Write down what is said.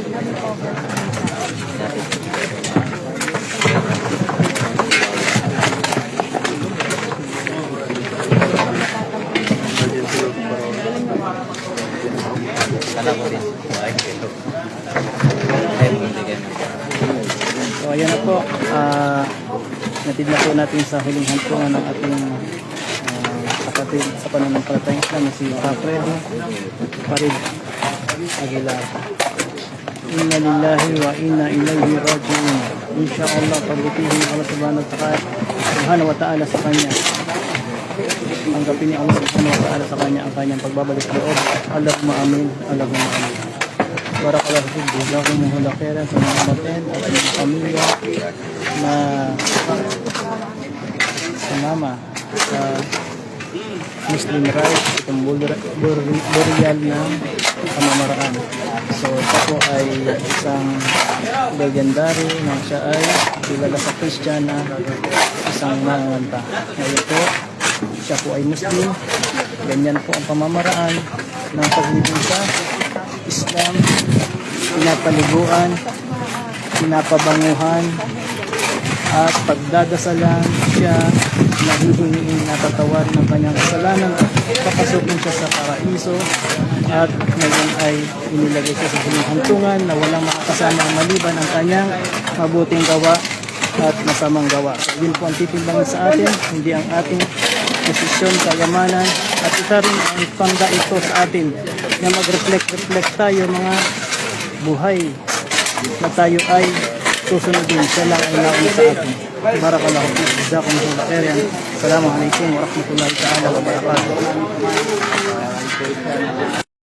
So ayan na po, ah natid na po natin sa huling hantungan ng ating ah, kapatid sa pananampalatayang Islam na si Alfredo Farid Aguilar. Inna lillahi wa inna ilayhi raji'un. Insyaallah pabutihin Allah subhanahu wa ta'ala, subhanahu wa ta'ala sa kanya. Tanggapin ni Allah subhanahu wa ta'ala sa kanya ang kanyang pagbabalik loob. Allahumma amin. Allahumma amin. Barakallahu fiik. Jazakumullahu khairan sa mga kapatid at mga pamilya na sumama sa Muslim rights, itong burial ng pamamaraan. So ito po ay isang legendary na siya ay kilala sa Christian na isang manganta. Ngayon po, siya po ay Muslim. Ganyan po ang pamamaraan ng paglibing sa Islam, pinapaliguan, pinapabanguhan, at pagdadasalan siya, nahihingiin natatawar ng kanyang kasalanan. Papasukin siya sa paraiso at ngayon ay inilagay siya sa huling na walang makakasama maliban ang kanyang mabuting gawa at masamang gawa. So, yun po ang titimbangin sa atin, hindi ang ating posisyon, kayamanan. At isa rin ang pangga ito sa atin na mag-reflect-reflect tayo mga buhay na tayo ay susunodin. Siya lang ay sa atin. Barakallahu fi. Jazakumullahu khairan. Assalamualaikum warahmatullahi taala wabarakatuh.